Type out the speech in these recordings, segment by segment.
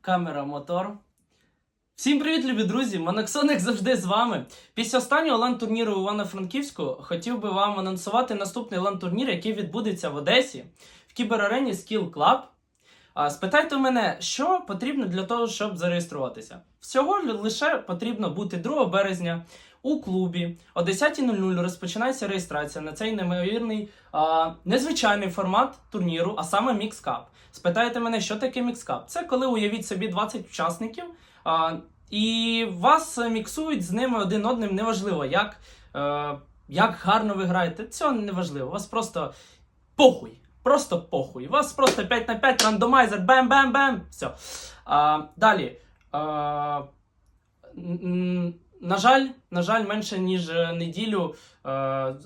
камера, мотор. Всім привіт, любі друзі! Моноксоник завжди з вами. Після останнього лан-турніру Івано-Франківську хотів би вам анонсувати наступний лан-турнір, який відбудеться в Одесі в кіберарені Skill Club. Спитайте мене, що потрібно для того, щоб зареєструватися. Всього лише потрібно бути 2 березня у клубі о 10.00 розпочинається реєстрація на цей неймовірний а, незвичайний формат турніру, а саме Cup. Спитаєте мене, що таке Cup? Це коли уявіть собі 20 учасників, а, і вас е, міксують з ними один одним. Неважливо, як, е, як гарно ви граєте. Це не важливо. Вас просто похуй. Просто похуй. Вас просто 5 на 5 рандомайзер, бем-бем-бем. Все. А, далі. А, м, на жаль, на жаль, менше ніж е, неділю е,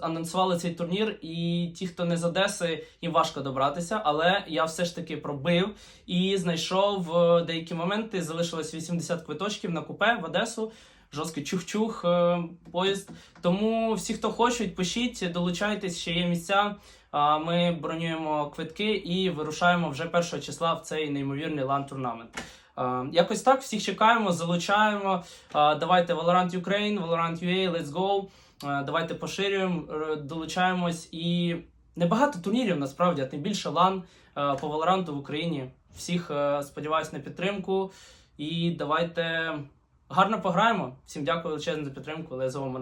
анонсували цей турнір, і ті, хто не з Одеси, їм важко добратися. Але я все ж таки пробив і знайшов е, деякі моменти. Залишилось 80 квиточків на купе в Одесу. Жорсткий чух-чух е, поїзд. Тому всі, хто хочуть, пишіть, долучайтесь, ще є місця. А Ми бронюємо квитки і вирушаємо вже першого числа в цей неймовірний лан-турнамент. Е, Якось так, всіх чекаємо, залучаємо. Е, Давайте Valorant Ukraine, Valorant UA, let's go. Е, Давайте поширюємо, долучаємось. І небагато турнірів насправді, а тим більше лан по Valorant в Україні. Всіх сподіваюсь на підтримку. І давайте гарно пограємо. Всім дякую величезно за підтримку, але зову.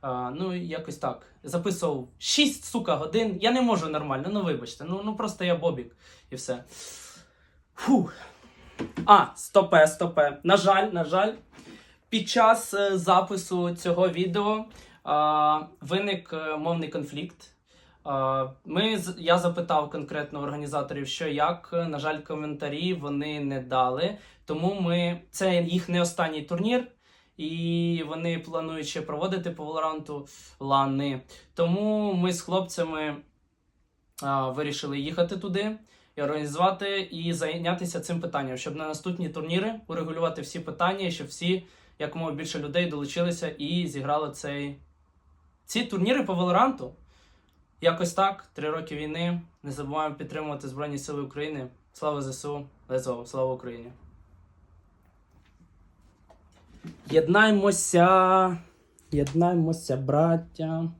А, ну, якось так. Записував 6 сука годин. Я не можу нормально, ну вибачте. Ну, ну просто я Бобік і все. Фух. А, стопе, стопе. На жаль, на жаль, під час е, запису цього відео а, виник е, мовний конфлікт. А, Ми, я запитав конкретно організаторів, що як. На жаль, коментарі вони не дали. Тому ми це їх не останній турнір, і вони планують ще проводити по Валоранту лани. Тому ми з хлопцями а, вирішили їхати туди і організувати і зайнятися цим питанням, щоб на наступні турніри урегулювати всі питання, і щоб всі якомога більше людей долучилися і зіграли цей ці турніри по Валоранту. Якось так, три роки війни. Не забуваємо підтримувати Збройні Сили України. Слава ЗСУ, Лезо, слава Україні! Єднаймося, єднаймося, браття.